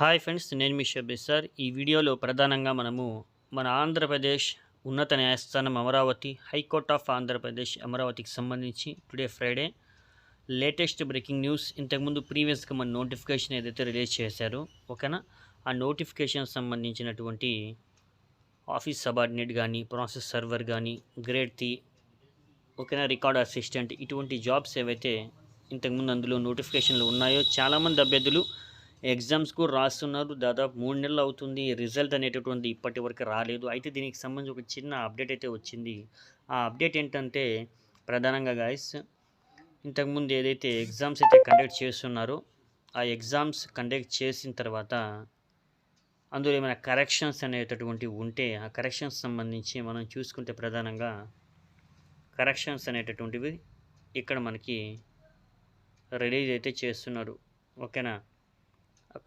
Hi friends నేను మీ Shabbir sir. ఈ వీడియోలో ప్రధానంగా మనము మన ఆంధ్రప్రదేశ్ ఉన్నత న్యాయస్థానం అమరావతి హైకోర్ట్ ఆఫ్ ఆంధ్రప్రదేశ్ అమరావతికి సంబంధించి today Friday. Latest breaking news ఇంతకుముందు ప్రీవియస్గా మన నోటిఫికేషన్ ఏదైతే రిలీజ్ చేశారో ఓకేనా? ఆ నోటిఫికేషన్ సంబంధించినటువంటి ఆఫీస్ సబార్డినేట్ కానీ ప్రాసెస్ సర్వర్ కానీ గ్రేడ్ టీ ఓకేనా? రికార్డ్ అసిస్టెంట్ ఇటువంటి జాబ్స్ ఏవైతే ఇంతకుముందు అందులో నోటిఫికేషన్లు ఉన్నాయో చాలామంది అభ్యర్థులు ఎగ్జామ్స్ కూడా రాస్తున్నారు. దాదాపు మూడు నెలలు అవుతుంది. రిజల్ట్ అనేటటువంటి ఇప్పటి వరకు రాలేదు. అయితే దీనికి సంబంధించి ఒక చిన్న అప్డేట్ అయితే వచ్చింది. ఆ అప్డేట్ ఏంటంటే ప్రధానంగా గాయస్ ఇంతకుముందు ఏదైతే ఎగ్జామ్స్ అయితే కండక్ట్ చేస్తున్నారో ఆ ఎగ్జామ్స్ కండక్ట్ చేసిన తర్వాత అందులో ఏమైనా కరెక్షన్స్ అనేటటువంటివి ఉంటే ఆ కరెక్షన్స్ సంబంధించి మనం చూసుకుంటే ప్రధానంగా కరెక్షన్స్ అనేటటువంటివి ఇక్కడ మనకి రిలీజ్ అయితే చేస్తున్నారు. ఓకేనా?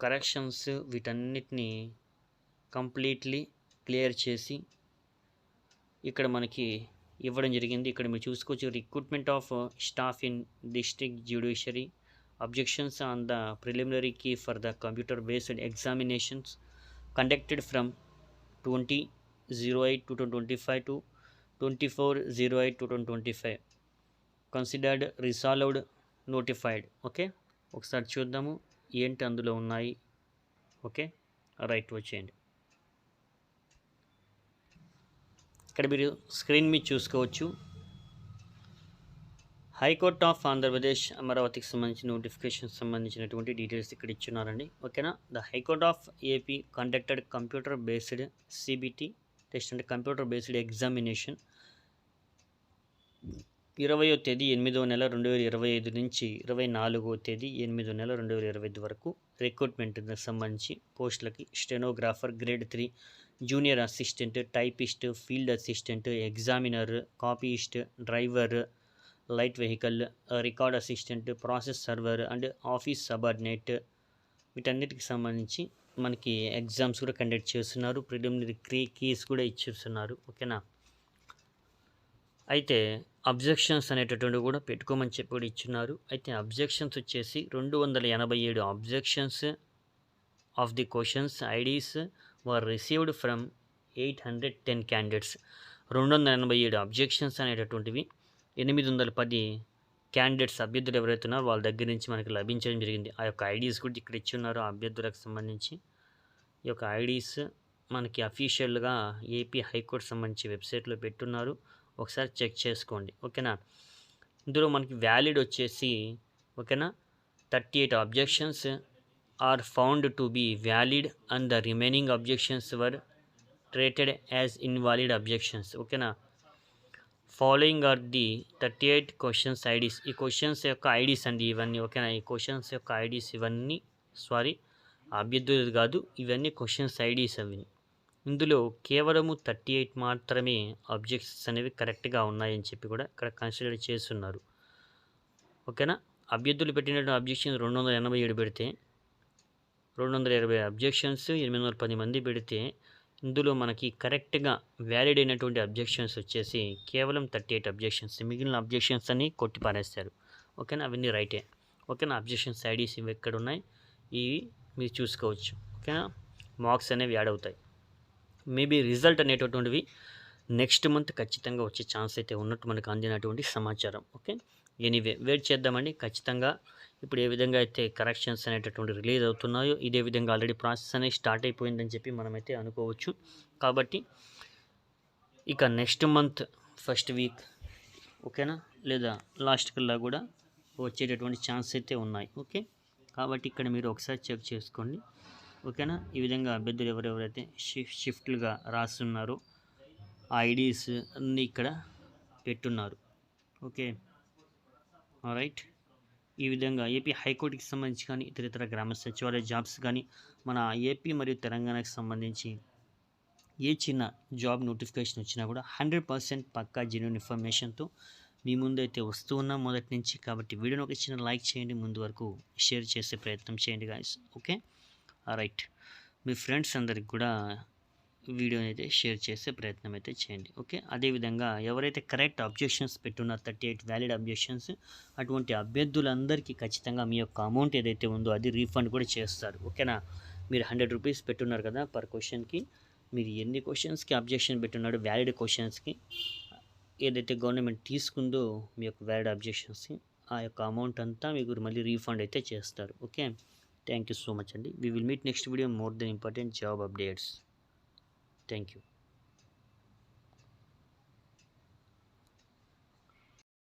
కరెక్షన్స్ వీటన్నిటిని కంప్లీట్లీ క్లియర్ చేసి ఇక్కడ మనకి ఇవ్వడం జరిగింది. ఇక్కడ మీరు చూసుకోవచ్చు recruitment of staff in district judiciary objections on the preliminary key for the computer based examinations conducted from twenty zero eight two thousand twenty five to twenty four zero eight two thousand twenty five considered resolved notified okay ఒకసారి చూద్దాము. ఏంటి అందులో ఉన్నాయి? Okay right వచ్చేయండి. ఇక్కడ మీరు screen మీద చూసుకోవచ్చు. హైకోర్ట్ ఆఫ్ ఆంధ్రప్రదేశ్ అమరావతికి సంబంధించిన నోటిఫికేషన్ సంబంధించినటువంటి డీటెయిల్స్ ఇక్కడ ఇచ్చున్నారండి. ఓకేనా? The high court of AP conducted computer based CBT test అంటే కంప్యూటర్ బేస్డ్ ఎగ్జామినేషన్ ఇరవయో తేదీ ఎనిమిదో నెల రెండు వేల ఇరవై ఐదు నుంచి ఇరవై నాలుగో తేదీ ఎనిమిదో నెల రెండు వేల ఇరవై ఐదు వరకు రిక్రూట్మెంట్ సంబంధించి పోస్టులకి stenographer grade three junior assistant typist field assistant examiner copyist driver light vehicle record assistant process server and office subordinate వీటన్నిటికి సంబంధించి మనకి ఎగ్జామ్స్ కూడా కండక్ట్ చేస్తున్నారు. ప్రిలిమినరీ క్రీ కీస్ కూడా ఇచ్చేస్తున్నారు. ఓకేనా? అయితే అబ్జెక్షన్స్ అనేటటువంటి కూడా పెట్టుకోమని చెప్పి కూడా ఇచ్చున్నారు. అయితే అబ్జెక్షన్స్ వచ్చేసి రెండు వందల ఎనభై ఏడు objections of the questions IDs were received from eight hundred ten candidates రెండు వందల ఎనభై ఏడు అబ్జెక్షన్స్ అనేటటువంటివి ఎనిమిది వందల పది క్యాండిడేట్స్ అభ్యర్థులు ఎవరైతే ఉన్నారో వాళ్ళ దగ్గర నుంచి మనకి లభించడం జరిగింది. ఆ యొక్క ఐడీస్ కూడా ఇక్కడ ఇచ్చున్నారు ఆ అభ్యర్థులకు సంబంధించి. ఈ యొక్క ఐడీస్ మనకి అఫీషియల్గా ఏపీ హైకోర్టు సంబంధించి వెబ్సైట్లో పెట్టున్నారు. ఒకసారి చెక్ చేసుకోండి ఓకేనా? ఇందులో మనకి వ్యాలిడ్ వచ్చేసి ఓకేనా? Thirty eight objections are found to be valid and the remaining objections were treated as invalid objections ఓకేనా? Following are the thirty eight questions IDs ఈ క్వశ్చన్స్ యొక్క ఐడీస్ అండి ఇవన్నీ ఓకేనా? ఈ క్వశ్చన్స్ యొక్క ఐడీస్ ఇవన్నీ సారీ అభ్యర్థులు కాదు ఇవన్నీ క్వశ్చన్స్ ఐడీస్ అవి. ఇందులో కేవలము థర్టీ ఎయిట్ మాత్రమే అబ్జెక్షన్స్ అనేవి కరెక్ట్గా ఉన్నాయని చెప్పి కూడా ఇక్కడ కన్సిడర్ చేస్తున్నారు. ఓకేనా? అభ్యర్థులు పెట్టినటువంటి అబ్జెక్షన్స్ రెండు వందల ఎనభై ఏడు పెడితే రెండు వందల ఇరవై అబ్జెక్షన్స్ ఎనిమిది వందల పది మంది పెడితే ఇందులో మనకి కరెక్ట్గా వ్యాలిడ్ అయినటువంటి అబ్జెక్షన్స్ వచ్చేసి కేవలం థర్టీ ఎయిట్ అబ్జెక్షన్స్ మిగిలిన అబ్జెక్షన్స్ అని కొట్టి పారేస్తారు ఓకేనా? అవన్నీ రైటే. ఓకేనా? అబ్జెక్షన్స్ ఐడీస్ ఇవి ఎక్కడ ఉన్నాయి ఇవి మీరు చూసుకోవచ్చు. ఓకేనా? మార్క్స్ అనేవి యాడ్ అవుతాయి. మేబీ రిజల్ట్ అనేటటువంటివి నెక్స్ట్ మంత్ ఖచ్చితంగా వచ్చే ఛాన్స్ అయితే ఉన్నట్టు మనకు అందినటువంటి సమాచారం. ఓకే? ఎనీవే వెయిట్ చేద్దామండి. ఖచ్చితంగా ఇప్పుడు ఏ విధంగా అయితే కరెక్షన్స్ అనేటటువంటి రిలీజ్ అవుతున్నాయో ఇదే విధంగా ఆల్రెడీ ప్రాసెస్ అనేది స్టార్ట్ అయిపోయిందని చెప్పి మనమైతే అనుకోవచ్చు. కాబట్టి ఇక నెక్స్ట్ మంత్ ఫస్ట్ వీక్ ఓకేనా? లేదా లాస్ట్ కల్లా కూడా వచ్చేటటువంటి ఛాన్స్ అయితే ఉన్నాయి. ఓకే? కాబట్టి ఇక్కడ మీరు ఒకసారి చెక్ చేసుకోండి. ఓకేనా? ఈ విధంగా అభ్యర్థులు ఎవరెవరైతే షిఫ్ట్ షిఫ్ట్లుగా రాస్తున్నారో ఆ ఐడీస్ అన్నీ ఇక్కడ పెట్టున్నారు. ఓకే? రైట్ ఈ విధంగా ఏపీ హైకోర్టుకి సంబంధించి కానీ ఇతర ఇతర గ్రామ సచివాలయ జాబ్స్ కానీ మన ఏపీ మరియు తెలంగాణకు సంబంధించి ఏ చిన్న జాబ్ నోటిఫికేషన్ వచ్చినా కూడా హండ్రెడ్ పర్సెంట్ పక్కా జెన్యున్ ఇన్ఫర్మేషన్తో మీ ముందైతే వస్తూ ఉన్నాం మొదటి నుంచి. కాబట్టి వీడియోని ఒక చిన్న లైక్ చేయండి ముందు వరకు షేర్ చేసే ప్రయత్నం చేయండి గాయస్ ఓకే? రైట్. మీ ఫ్రెండ్స్ అందరికి కూడా వీడియోని అయితే షేర్ చేసే ప్రయత్నం అయితే చేయండి ఓకే? అదేవిధంగా ఎవరైతే కరెక్ట్ అబ్జెక్షన్స్ పెట్టున్నారు థర్టీ ఎయిట్ వ్యాలిడ్ అబ్జెక్షన్స్ అటువంటి అభ్యర్థులందరికీ ఖచ్చితంగా మీ యొక్క అమౌంట్ ఏదైతే ఉందో అది రీఫండ్ కూడా చేస్తారు ఓకేనా? మీరు హండ్రెడ్ రూపీస్ పెట్టున్నారు కదా పర్ క్వశ్చన్కి మీరు ఎన్ని క్వశ్చన్స్కి అబ్జెక్షన్ పెట్టున్నాడు వ్యాలిడ్ క్వశ్చన్స్కి ఏదైతే గవర్నమెంట్ తీసుకుందో మీ యొక్క వ్యాలిడ్ అబ్జెక్షన్స్కి ఆ యొక్క అమౌంట్ అంతా మీకు మళ్ళీ రీఫండ్ అయితే చేస్తారు okay? Thank you so much అండి we will meet next video more than important job updates thank you